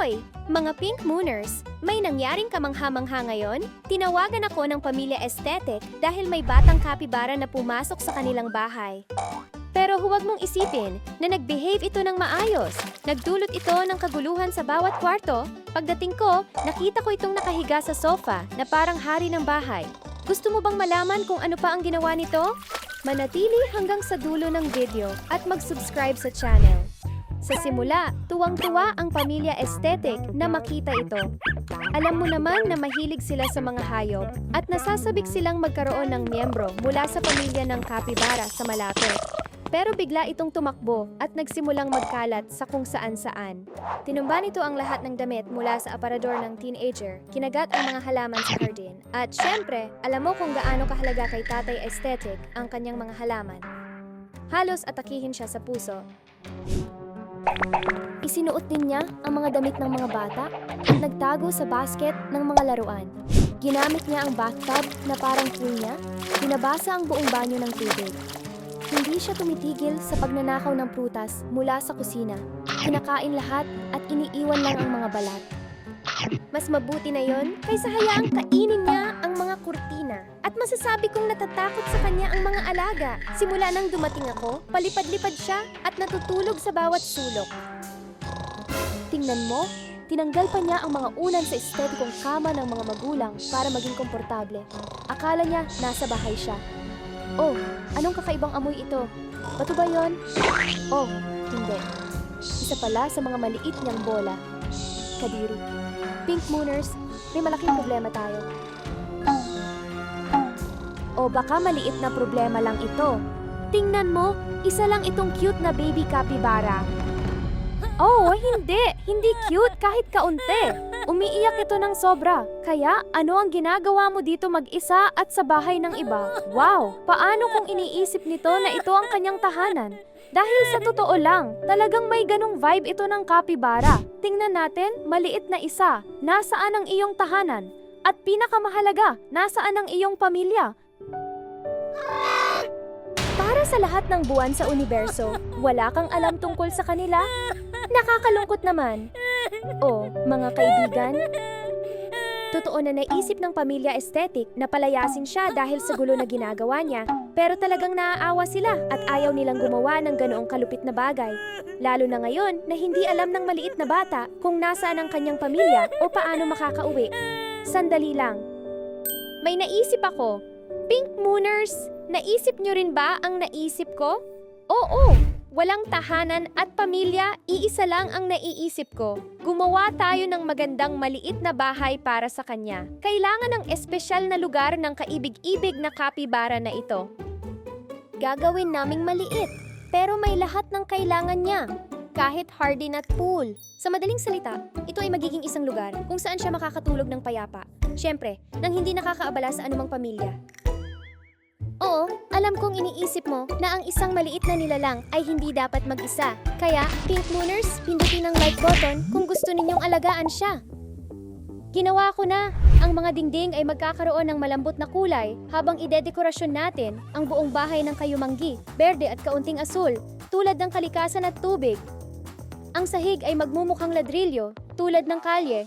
Hoy, mga Pink Mooners! May nangyaring kamangha-mangha ngayon? Tinawagan ako ng pamilya Aesthetic dahil may batang kapibara na pumasok sa kanilang bahay. Pero huwag mong isipin na nag-behave ito ng maayos. Nagdulot ito ng kaguluhan sa bawat kwarto. Pagdating ko, nakita ko itong nakahiga sa sofa na parang hari ng bahay. Gusto mo bang malaman kung ano pa ang ginawa nito? Manatili hanggang sa dulo ng video at mag-subscribe sa channel. Sa simula, tuwang-tuwa ang pamilya aesthetic na makita ito. Alam mo naman na mahilig sila sa mga hayop at nasasabik silang magkaroon ng miyembro mula sa pamilya ng kapibara sa malapit. Pero bigla itong tumakbo at nagsimulang magkalat sa kung saan-saan. Tinumba nito ang lahat ng damit mula sa aparador ng teenager, kinagat ang mga halaman sa hardin. At syempre, alam mo kung gaano kahalaga kay tatay aesthetic ang kanyang mga halaman. Halos atakihin siya sa puso Isinuot din niya ang mga damit ng mga bata at nagtago sa basket ng mga laruan. Ginamit niya ang bathtub na parang pool niya, binabasa ang buong banyo ng tubig. Hindi siya tumitigil sa pagnanakaw ng prutas mula sa kusina. Kinakain lahat at iniiwan lang ang mga balat. Mas mabuti na yon kaysa hayaang kainin niya ang mga kurtina. At masasabi kong natatakot sa kanya ang mga alaga. Simula nang dumating ako, palipad-lipad siya at natutulog sa bawat sulok. Tingnan mo, tinanggal pa niya ang mga unan sa estetikong kama ng mga magulang para maging komportable. Akala niya nasa bahay siya. Oh, anong kakaibang amoy ito? Bato ba yon? Oh, hindi. Isa pala sa mga maliit niyang bola. Kadiri. Pink Mooners, may malaking problema tayo. O baka maliit na problema lang ito. Tingnan mo, isa lang itong cute na baby capybara. Oh, hindi! Hindi cute kahit kaunti. Umiiyak ito ng sobra. Kaya, ano ang ginagawa mo dito mag-isa at sa bahay ng iba? Wow! Paano kung iniisip nito na ito ang kanyang tahanan? Dahil sa totoo lang, talagang may ganong vibe ito ng kapibara. Tingnan natin, maliit na isa. Nasaan ang iyong tahanan? At pinakamahalaga, nasaan ang iyong pamilya? Sa lahat ng buwan sa universo, wala kang alam tungkol sa kanila? Nakakalungkot naman. O, mga kaibigan, Totoo na naisip ng pamilya aesthetic na palayasin siya dahil sa gulo na ginagawa niya, pero talagang naaawa sila at ayaw nilang gumawa ng ganoong kalupit na bagay. Lalo na ngayon na hindi alam ng maliit na bata kung nasaan ang kanyang pamilya o paano makakauwi. Sandali lang. May naisip ako. Pink Mooners, naisip niyo rin ba ang naisip ko? Oo, walang tahanan at pamilya, iisa lang ang naiisip ko. Gumawa tayo ng magandang maliit na bahay para sa kanya. Kailangan ng espesyal na lugar ng kaibig-ibig na kapibara na ito. Gagawin naming maliit, pero may lahat ng kailangan niya. Kahit hardin at pool. Sa madaling salita, ito ay magiging isang lugar kung saan siya makakatulog ng payapa. Siyempre, nang hindi nakakaabala sa anumang pamilya. Oo, alam kong iniisip mo na ang isang maliit na nilalang ay hindi dapat mag-isa. Kaya, Pink Mooners, pindutin ang like button kung gusto ninyong alagaan siya. Ginawa ko na! Ang mga dingding ay magkakaroon ng malambot na kulay habang idedekorasyon natin ang buong bahay ng kayumanggi, berde at kaunting asul, tulad ng kalikasan at tubig. Ang sahig ay magmumukhang ladrilyo, tulad ng kalye.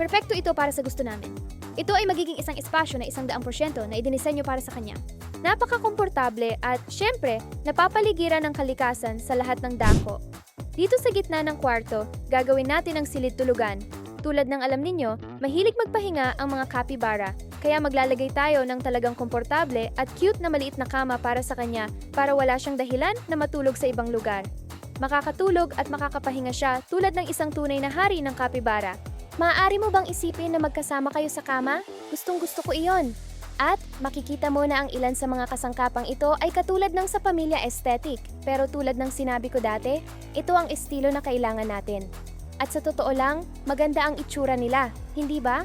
Perpekto ito para sa gusto namin. Ito ay magiging isang espasyo na isang daang porsyento na idinisenyo para sa kanya. Napaka-komportable at, syempre, napapaligiran ng kalikasan sa lahat ng dako. Dito sa gitna ng kwarto, gagawin natin ang silid tulugan. Tulad ng alam ninyo, mahilig magpahinga ang mga kapibara, kaya maglalagay tayo ng talagang komportable at cute na maliit na kama para sa kanya para wala siyang dahilan na matulog sa ibang lugar. Makakatulog at makakapahinga siya tulad ng isang tunay na hari ng kapibara. Maaari mo bang isipin na magkasama kayo sa kama? Gustong gusto ko iyon. At makikita mo na ang ilan sa mga kasangkapang ito ay katulad ng sa pamilya aesthetic. Pero tulad ng sinabi ko dati, ito ang estilo na kailangan natin. At sa totoo lang, maganda ang itsura nila, hindi ba?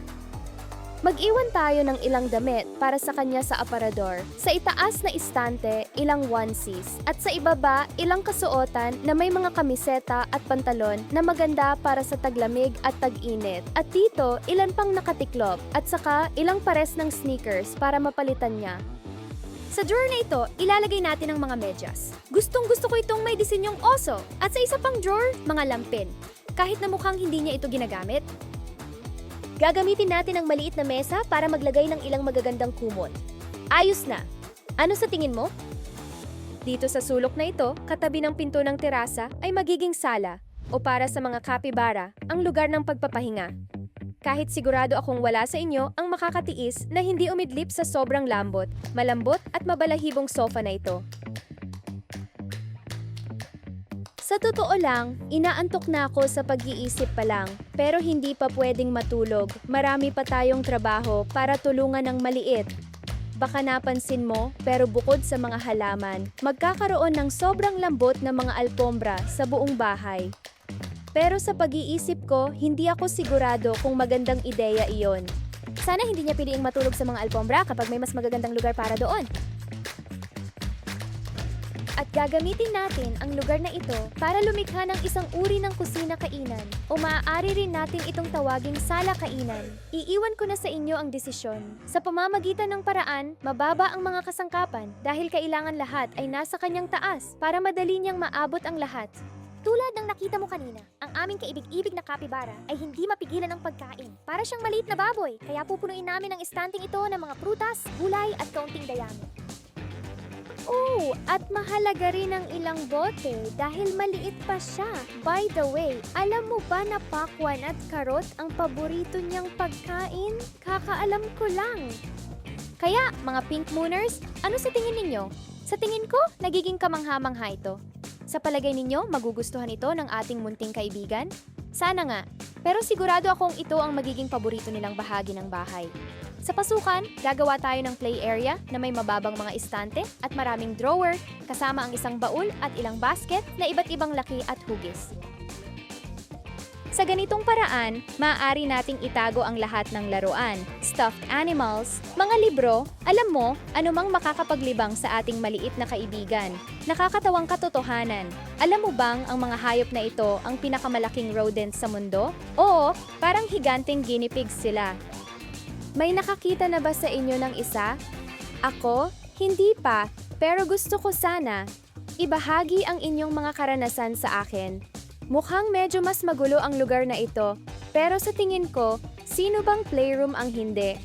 Mag-iwan tayo ng ilang damit para sa kanya sa aparador. Sa itaas na istante, ilang onesies. At sa ibaba, ilang kasuotan na may mga kamiseta at pantalon na maganda para sa taglamig at tag-init. At dito, ilan pang nakatiklop. At saka, ilang pares ng sneakers para mapalitan niya. Sa drawer na ito, ilalagay natin ang mga medyas. Gustong gusto ko itong may disenyong oso. At sa isa pang drawer, mga lampin. kahit na mukhang hindi niya ito ginagamit. Gagamitin natin ang maliit na mesa para maglagay ng ilang magagandang kumot. Ayos na! Ano sa tingin mo? Dito sa sulok na ito, katabi ng pinto ng terasa, ay magiging sala o para sa mga kapibara, ang lugar ng pagpapahinga. Kahit sigurado akong wala sa inyo ang makakatiis na hindi umidlip sa sobrang lambot, malambot at mabalahibong sofa na ito. Sa totoo lang, inaantok na ako sa pag-iisip pa lang, pero hindi pa pwedeng matulog. Marami pa tayong trabaho para tulungan ng maliit. Baka napansin mo, pero bukod sa mga halaman, magkakaroon ng sobrang lambot na mga alpombra sa buong bahay. Pero sa pag-iisip ko, hindi ako sigurado kung magandang ideya iyon. Sana hindi niya piliing matulog sa mga alpombra kapag may mas magagandang lugar para doon. At gagamitin natin ang lugar na ito para lumikha ng isang uri ng kusina kainan o maaari rin natin itong tawaging sala kainan. Iiwan ko na sa inyo ang desisyon. Sa pamamagitan ng paraan, mababa ang mga kasangkapan dahil kailangan lahat ay nasa kanyang taas para madali niyang maabot ang lahat. Tulad ng nakita mo kanina, ang aming kaibig-ibig na kapibara ay hindi mapigilan ang pagkain. Para siyang maliit na baboy, kaya pupunuin namin ang estanting ito ng mga prutas, gulay at kaunting dayami. Oh, at mahalaga rin ang ilang bote dahil maliit pa siya. By the way, alam mo ba na pakwan at karot ang paborito niyang pagkain? Kakaalam ko lang. Kaya, mga pink mooners, ano sa tingin ninyo? Sa tingin ko, nagiging kamangha-mangha ito. Sa palagay ninyo, magugustuhan ito ng ating munting kaibigan? Sana nga. Pero sigurado akong ito ang magiging paborito nilang bahagi ng bahay. Sa pasukan, gagawa tayo ng play area na may mababang mga istante at maraming drawer, kasama ang isang baul at ilang basket na iba't ibang laki at hugis. Sa ganitong paraan, maaari nating itago ang lahat ng laruan, stuffed animals, mga libro, alam mo, anumang makakapaglibang sa ating maliit na kaibigan. Nakakatawang katotohanan. Alam mo bang ang mga hayop na ito ang pinakamalaking rodents sa mundo? Oo, parang higanteng guinea pigs sila. May nakakita na ba sa inyo ng isa? Ako? Hindi pa, pero gusto ko sana. Ibahagi ang inyong mga karanasan sa akin. Mukhang medyo mas magulo ang lugar na ito, pero sa tingin ko, sino bang playroom ang hindi?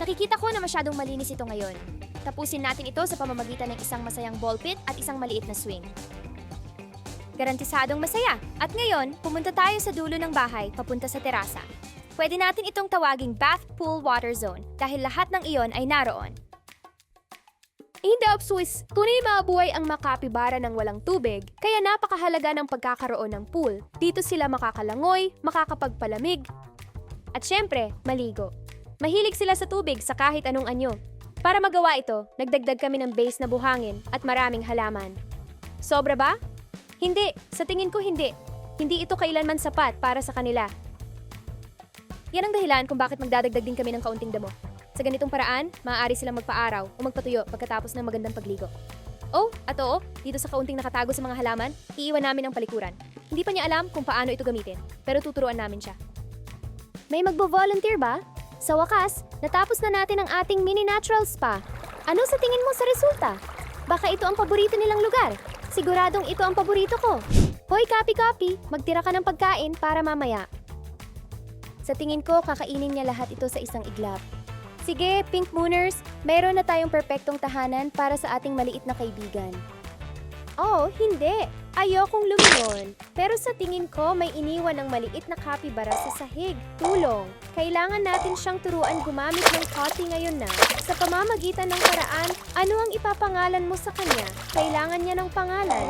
Nakikita ko na masyadong malinis ito ngayon. Tapusin natin ito sa pamamagitan ng isang masayang ball pit at isang maliit na swing. Garantisadong masaya. At ngayon, pumunta tayo sa dulo ng bahay, papunta sa terasa. Pwede natin itong tawaging bath pool water zone dahil lahat ng iyon ay naroon. Hindi Swiss, tunay mabuhay ang makapibara ng walang tubig, kaya napakahalaga ng pagkakaroon ng pool. Dito sila makakalangoy, makakapagpalamig, at syempre, maligo. Mahilig sila sa tubig sa kahit anong anyo. Para magawa ito, nagdagdag kami ng base na buhangin at maraming halaman. Sobra ba? Hindi, sa tingin ko hindi. Hindi ito kailanman sapat para sa kanila. Yan ang dahilan kung bakit magdadagdag din kami ng kaunting damo. Sa ganitong paraan, maaari silang magpa-araw o magpatuyo pagkatapos ng magandang pagligo. Oh, at oo, dito sa kaunting nakatago sa mga halaman, iiwan namin ang palikuran. Hindi pa niya alam kung paano ito gamitin, pero tuturuan namin siya. May magbo-volunteer ba? Sa wakas, natapos na natin ang ating mini natural spa. Ano sa tingin mo sa resulta? Baka ito ang paborito nilang lugar. Siguradong ito ang paborito ko. Hoy, copy-copy, magtira ka ng pagkain para mamaya. Sa tingin ko, kakainin niya lahat ito sa isang iglap. Sige, Pink Mooners, mayroon na tayong perpektong tahanan para sa ating maliit na kaibigan. Oh, hindi. Ayokong lumingon. Pero sa tingin ko, may iniwan ng maliit na kapibara sa sahig. Tulong. Kailangan natin siyang turuan gumamit ng potty ngayon na. Sa pamamagitan ng paraan, ano ang ipapangalan mo sa kanya? Kailangan niya ng pangalan.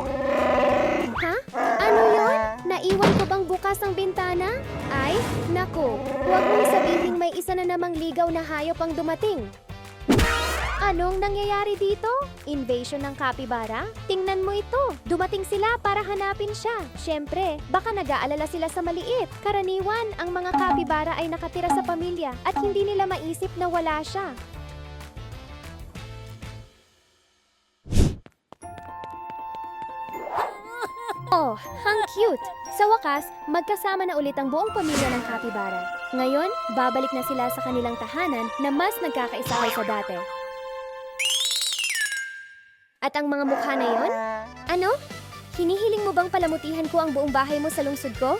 Ha? Ano yon? Naiwan ko bang bukas ang bintana? Ay, naku. Huwag mong sabihin may isa na namang ligaw na hayop ang dumating. Anong nangyayari dito? Invasion ng kapibara? Tingnan mo ito. Dumating sila para hanapin siya. Siyempre, baka nag-aalala sila sa maliit. Karaniwan, ang mga kapibara ay nakatira sa pamilya at hindi nila maisip na wala siya. Ang cute! Sa wakas, magkasama na ulit ang buong pamilya ng kapibara. Ngayon, babalik na sila sa kanilang tahanan na mas nagkakaisa kaysa dati. At ang mga mukha na yon? Ano? Hinihiling mo bang palamutihan ko ang buong bahay mo sa lungsod ko?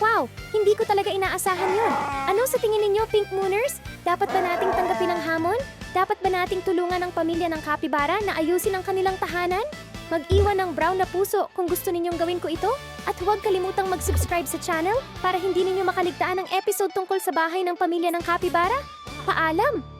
Wow, hindi ko talaga inaasahan yon. Ano sa tingin ninyo, Pink Mooners? Dapat ba nating tanggapin ang hamon? Dapat ba nating tulungan ang pamilya ng kapibara na ayusin ang kanilang tahanan? Mag-iwan ng brown na puso kung gusto ninyong gawin ko ito. At huwag kalimutang mag-subscribe sa channel para hindi ninyo makaligtaan ang episode tungkol sa bahay ng pamilya ng kapibara. Paalam!